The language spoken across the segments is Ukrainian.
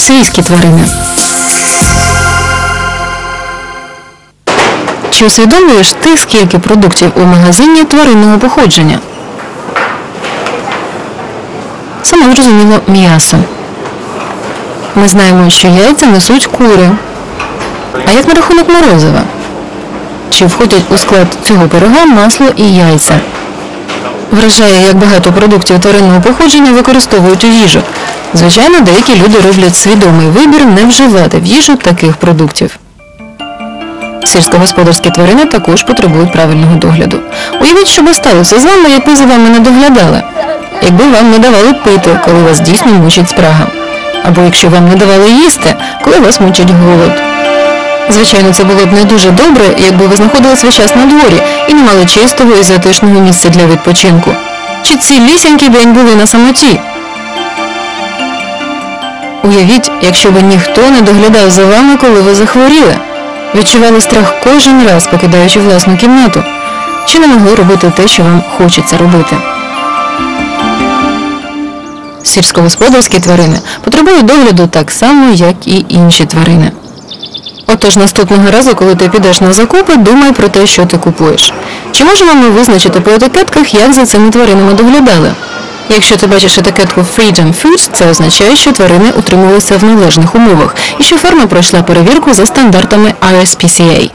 свійські тварини. Чи усвідомлюєш ти, скільки продуктів у магазині тваринного походження? Саме зрозуміло м'ясо. Ми знаємо, що яйця несуть кури. А як на рахунок морозива? Чи входять у склад цього пирога масло і яйця? Вражає, як багато продуктів тваринного походження використовують у їжу. Звичайно, деякі люди роблять свідомий вибір не вживати в їжу таких продуктів. Сільськогосподарські тварини також потребують правильного догляду. Уявіть, що би сталося з вами, якби за вами не доглядали. Якби вам не давали пити, коли вас дійсно мучить спрага. Або якщо вам не давали їсти, коли вас мучить голод. Звичайно, це було б не дуже добре, якби ви знаходились весь час на дворі і не мали чистого і затишного місця для відпочинку. Чи цілісінький день були на самоті? Уявіть, якщо б ніхто не доглядав за вами, коли ви захворіли. Відчували страх кожен раз, покидаючи власну кімнату. Чи не могли робити те, що вам хочеться робити? Сільськогосподарські тварини потребують догляду так само, як і інші тварини. Отож, наступного разу, коли ти підеш на закупи, думай про те, що ти купуєш. Чи можемо ми визначити по етикетках, як за цими тваринами доглядали? Якщо ти бачиш етикетку Freedom Foods, це означає, що тварини утримувалися в належних умовах і що ферма пройшла перевірку за стандартами RSPCA.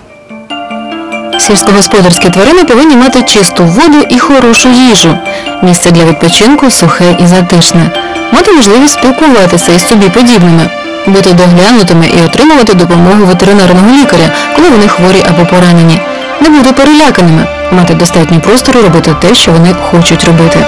Сільськогосподарські тварини повинні мати чисту воду і хорошу їжу, місце для відпочинку сухе і затишне, мати можливість спілкуватися із собі подібними, бути доглянутими і отримувати допомогу ветеринарного лікаря, коли вони хворі або поранені, не бути переляканими, мати достатньо простору робити те, що вони хочуть робити.